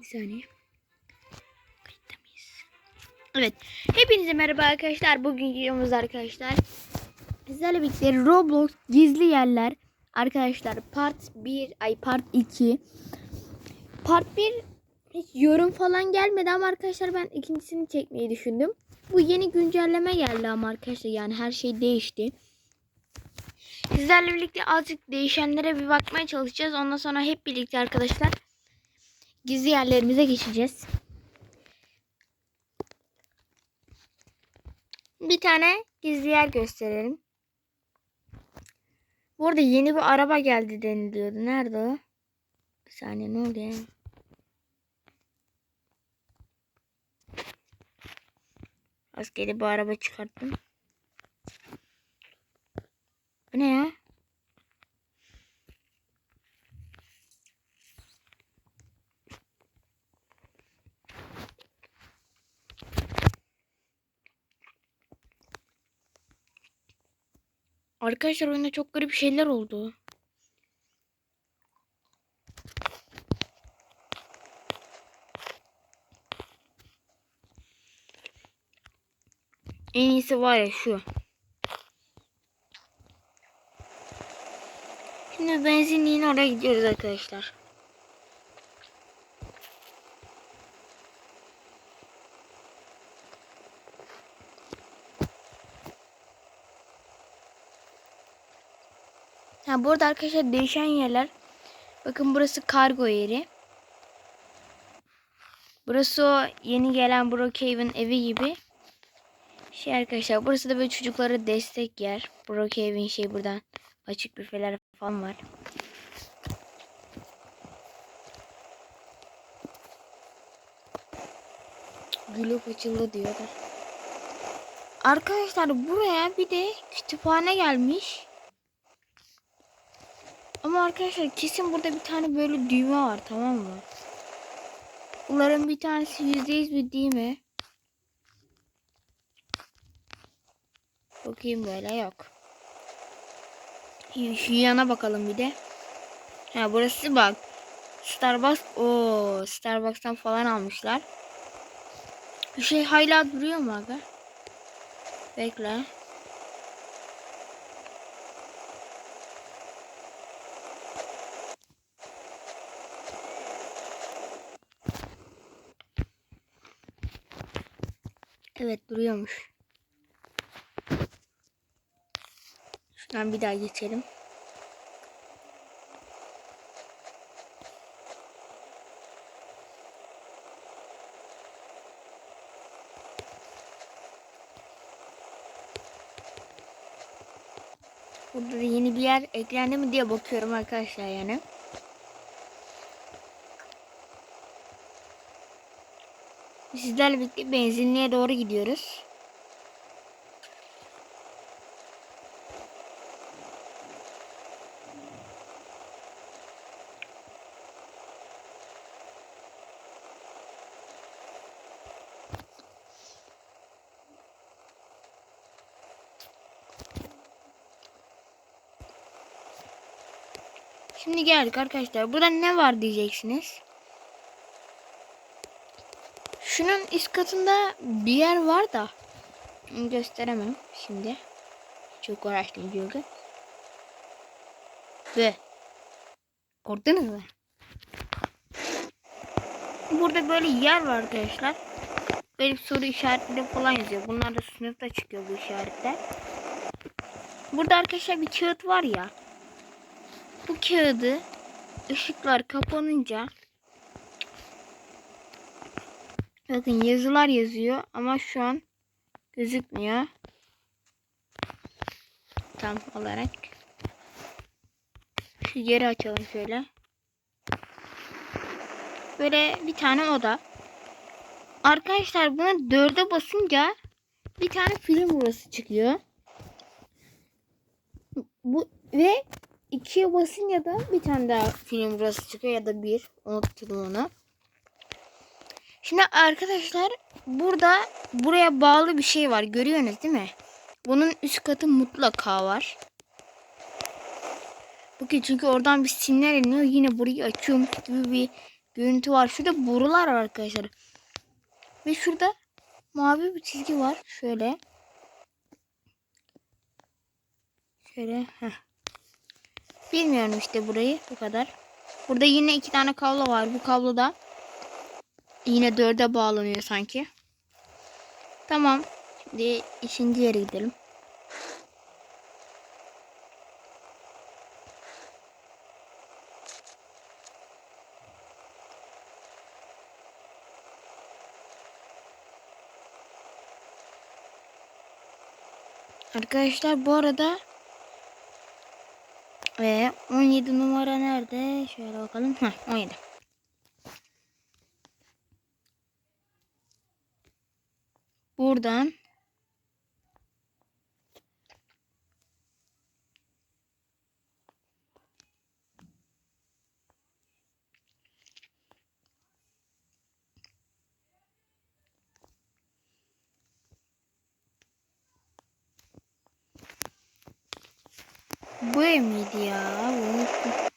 Bir saniye. Evet. Hepinize merhaba arkadaşlar. Bugün videomuz arkadaşlar. Sizlerle birlikte Roblox gizli yerler. Arkadaşlar part 1 ay part 2. Part 1 hiç yorum falan gelmedi ama arkadaşlar ben ikincisini çekmeyi düşündüm. Bu yeni güncelleme geldi ama arkadaşlar yani her şey değişti. Sizlerle birlikte azıcık değişenlere bir bakmaya çalışacağız. Ondan sonra hep birlikte arkadaşlar gizli yerlerimize geçeceğiz. Bir tane gizli yer gösterelim. Bu arada yeni bir araba geldi deniliyordu. Nerede o? Bir saniye ne oldu ya? Askeri bir araba çıkarttım. Bu ne ya? Arkadaşlar oyunda çok garip şeyler oldu. En iyisi var ya şu. Şimdi benzinliğin oraya gidiyoruz arkadaşlar. Burada arkadaşlar değişen yerler. Bakın burası kargo yeri. Burası o yeni gelen Brookhaven evi gibi. Şey arkadaşlar burası da böyle çocuklara destek yer. Brookhaven şey buradan açık büfeler falan var. Gülüp açıldı diyorlar. Arkadaşlar buraya bir de kütüphane gelmiş. Ama arkadaşlar kesin burada bir tane böyle düğme var tamam mı? Bunların bir tanesi %100 bir düğme. Bakayım böyle yok. Şu yana bakalım bir de. Ha burası bak. Starbucks. o Starbucks'tan falan almışlar. Bir şey hala duruyor mu aga? Bekle. Evet duruyormuş. Şuradan bir daha geçelim. Burada da yeni bir yer eklendi mi diye bakıyorum arkadaşlar yani. Sizlerle birlikte benzinliğe doğru gidiyoruz. Şimdi geldik arkadaşlar. Burada ne var diyeceksiniz. Şunun üst katında bir yer var da gösteremem şimdi. Çok uğraştım çünkü. Ve gördünüz mü? Burada böyle yer var arkadaşlar. Böyle soru işaretleri falan yazıyor. Bunlar da sınıfta çıkıyor bu işaretler. Burada arkadaşlar bir kağıt var ya. Bu kağıdı ışıklar kapanınca Bakın yazılar yazıyor ama şu an gözükmüyor. Tam olarak. Şu geri açalım şöyle. Böyle bir tane oda. Arkadaşlar buna dörde basınca bir tane film burası çıkıyor. Bu ve ikiye basınca da bir tane daha film burası çıkıyor ya da bir. Unuttum onu. Şimdi arkadaşlar burada buraya bağlı bir şey var. Görüyorsunuz değil mi? Bunun üst katı mutlaka var. Bakın çünkü oradan bir sinyal iniyor. Yine burayı açıyormuş gibi bir görüntü var. Şurada borular var arkadaşlar. Ve şurada mavi bir çizgi var. Şöyle. Şöyle. Heh. Bilmiyorum işte burayı. Bu kadar. Burada yine iki tane kablo var. Bu kablo da yine dörde bağlanıyor sanki. Tamam. Şimdi ikinci yere gidelim. Arkadaşlar bu arada ve 17 numara nerede? Şöyle bakalım. Heh, 17. Buradan Bu ev ya? Unuttum.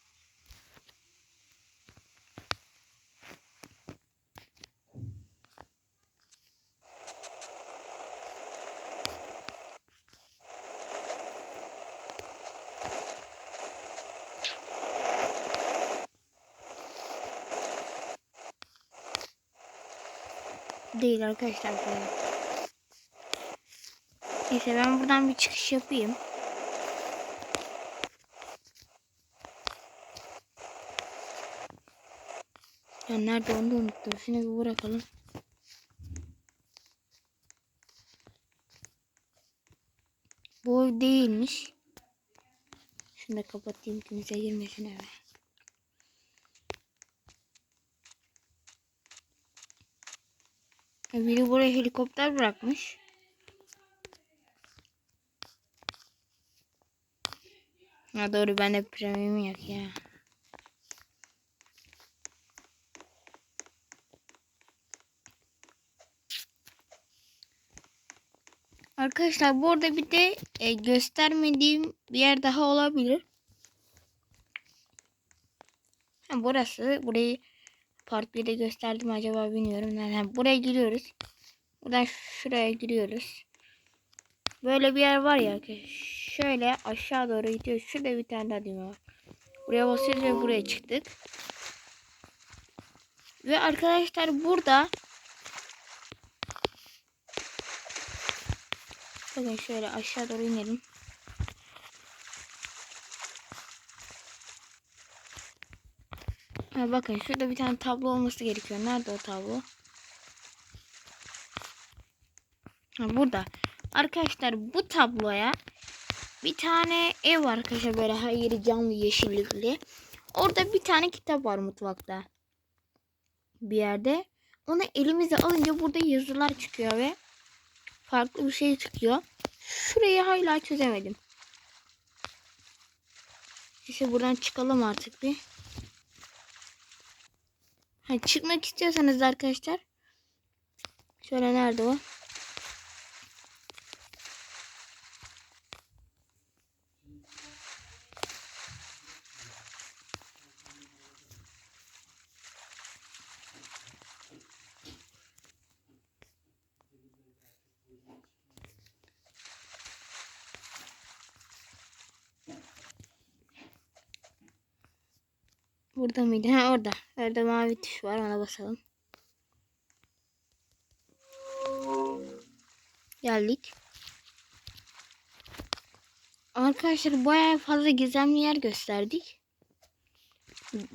Değil arkadaşlar ev. Neyse ben buradan bir çıkış yapayım. Ya nerede onu da unuttum. Şunu bir bırakalım. Bu değilmiş. Şunu da kapatayım kimse girmesin eve. Biri buraya helikopter bırakmış. Ha doğru ben de premium yok ya. Arkadaşlar bu arada bir de e, göstermediğim bir yer daha olabilir. Ha, burası. Burayı part 1'de gösterdim acaba bilmiyorum. Nereden? Buraya giriyoruz. Buradan şuraya giriyoruz. Böyle bir yer var ya. Şöyle aşağı doğru gidiyoruz. Şurada bir tane daha düğme var. Buraya basıyoruz ve buraya çıktık. Ve arkadaşlar burada Bakın şöyle aşağı doğru inelim. Ha, bakın şurada bir tane tablo olması gerekiyor. Nerede o tablo? Ha, burada. Arkadaşlar bu tabloya bir tane ev var arkadaşlar böyle her yeri camlı yeşillikli. Orada bir tane kitap var mutfakta. Bir yerde. Onu elimize alınca burada yazılar çıkıyor ve farklı bir şey çıkıyor. Şurayı hala çözemedim. İşte buradan çıkalım artık bir. Ha, çıkmak istiyorsanız arkadaşlar. Şöyle nerede o? Burada mıydı? Ha orada. Orada mavi tuş var. Ona basalım. Geldik. Arkadaşlar bayağı fazla gizemli yer gösterdik.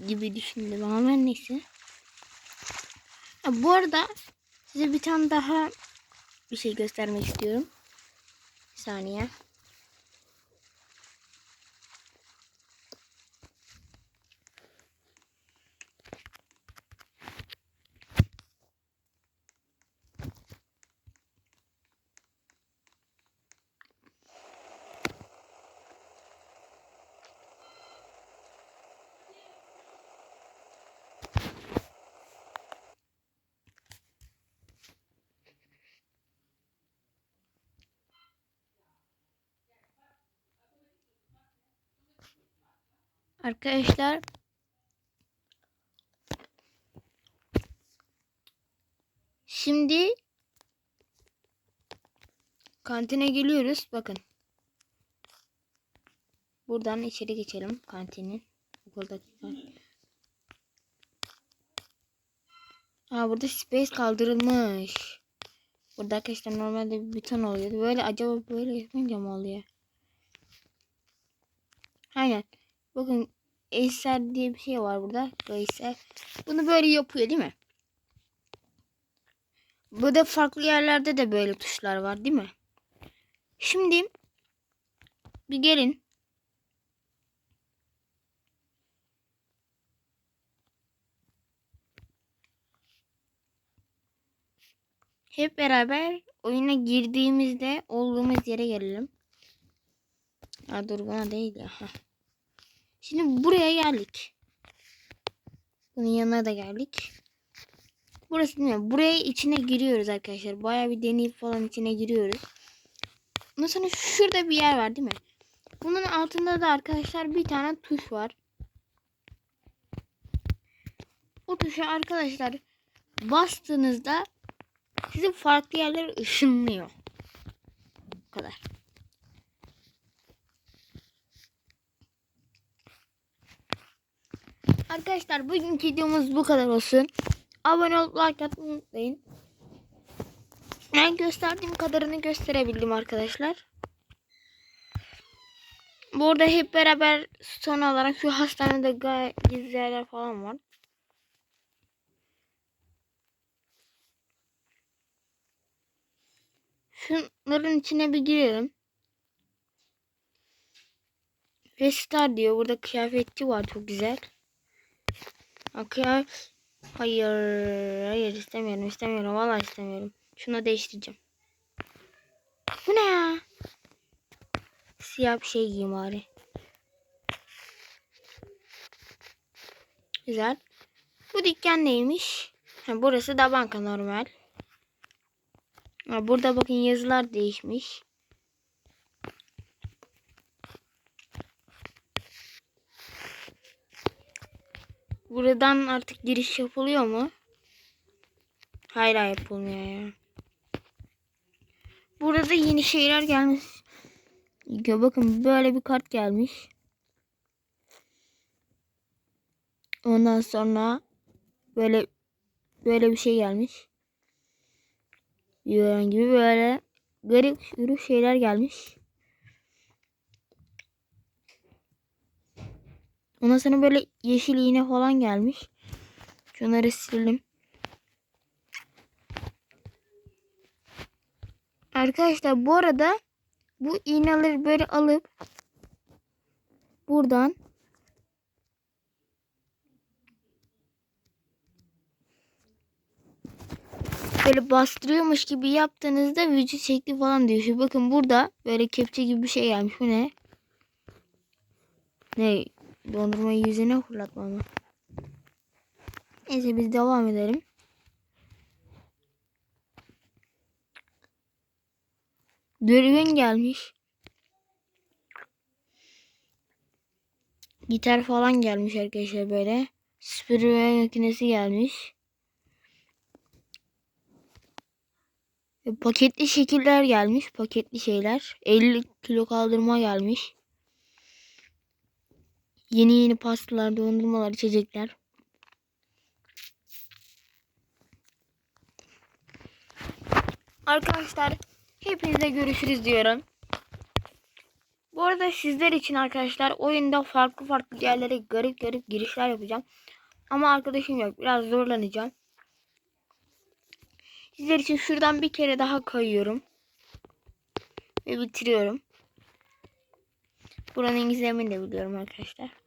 Gibi düşündüm ama ben neyse. Bu arada size bir tane daha bir şey göstermek istiyorum. Bir saniye. Arkadaşlar Şimdi kantine geliyoruz. Bakın. Buradan içeri geçelim kantinin. Okuldaki kantin. Aa burada space kaldırılmış. Burada arkadaşlar normalde bir buton oluyordu. Böyle acaba böyle yapınca mı oluyor? Aynen. Bakın Acer diye bir şey var burada. Acer. Bunu böyle yapıyor değil mi? Burada farklı yerlerde de böyle tuşlar var değil mi? Şimdi bir gelin. Hep beraber oyuna girdiğimizde olduğumuz yere gelelim. Ha dur bana değil ya. Heh. Şimdi buraya geldik. Bunun yanına da geldik. Burası değil mi? Buraya içine giriyoruz arkadaşlar. Baya bir deneyip falan içine giriyoruz. Ondan sonra şurada bir yer var değil mi? Bunun altında da arkadaşlar bir tane tuş var. O tuşa arkadaşlar bastığınızda sizi farklı yerlere ışınlıyor. Bu kadar. Arkadaşlar bugünkü videomuz bu kadar olsun. Abone olup like atmayı unutmayın. Ben gösterdiğim kadarını gösterebildim arkadaşlar. Burada hep beraber son olarak şu hastanede gayet gizli yerler falan var. Şunların içine bir girelim. Restar diyor. Burada kıyafetçi var çok güzel. Kıyafet... Hayır, hayır istemiyorum, istemiyorum. Vallahi istemiyorum. Şunu değiştireceğim. Bu ne ya? Siyah bir şey giyeyim bari. Güzel. Bu dükkan neymiş? Ha, burası da banka normal. Ha, burada bakın yazılar değişmiş. Buradan artık giriş yapılıyor mu? Hayır yapılmıyor ya. Burada yeni şeyler gelmiş. Ya bakın böyle bir kart gelmiş. Ondan sonra böyle böyle bir şey gelmiş. Yuvan gibi böyle garip garip şeyler gelmiş. Ondan sonra böyle yeşil iğne falan gelmiş. Şunları silelim. Arkadaşlar bu arada bu iğneleri böyle alıp buradan böyle bastırıyormuş gibi yaptığınızda vücut şekli falan değişiyor. Bakın burada böyle kepçe gibi bir şey gelmiş. Bu ne? Ne? Dondurmayı yüzüne fırlatma ama. Neyse biz devam edelim. Dürbün gelmiş. Gitar falan gelmiş arkadaşlar böyle. Süpürge makinesi gelmiş. Paketli şekiller gelmiş. Paketli şeyler. 50 kilo kaldırma gelmiş. Yeni yeni pastalar, dondurmalar, içecekler. Arkadaşlar hepinize görüşürüz diyorum. Bu arada sizler için arkadaşlar oyunda farklı farklı yerlere garip garip girişler yapacağım. Ama arkadaşım yok. Biraz zorlanacağım. Sizler için şuradan bir kere daha kayıyorum. Ve bitiriyorum. Buranın gizemini de biliyorum arkadaşlar.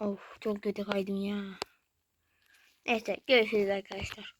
Of çok kötü kaydım ya. Neyse görüşürüz arkadaşlar.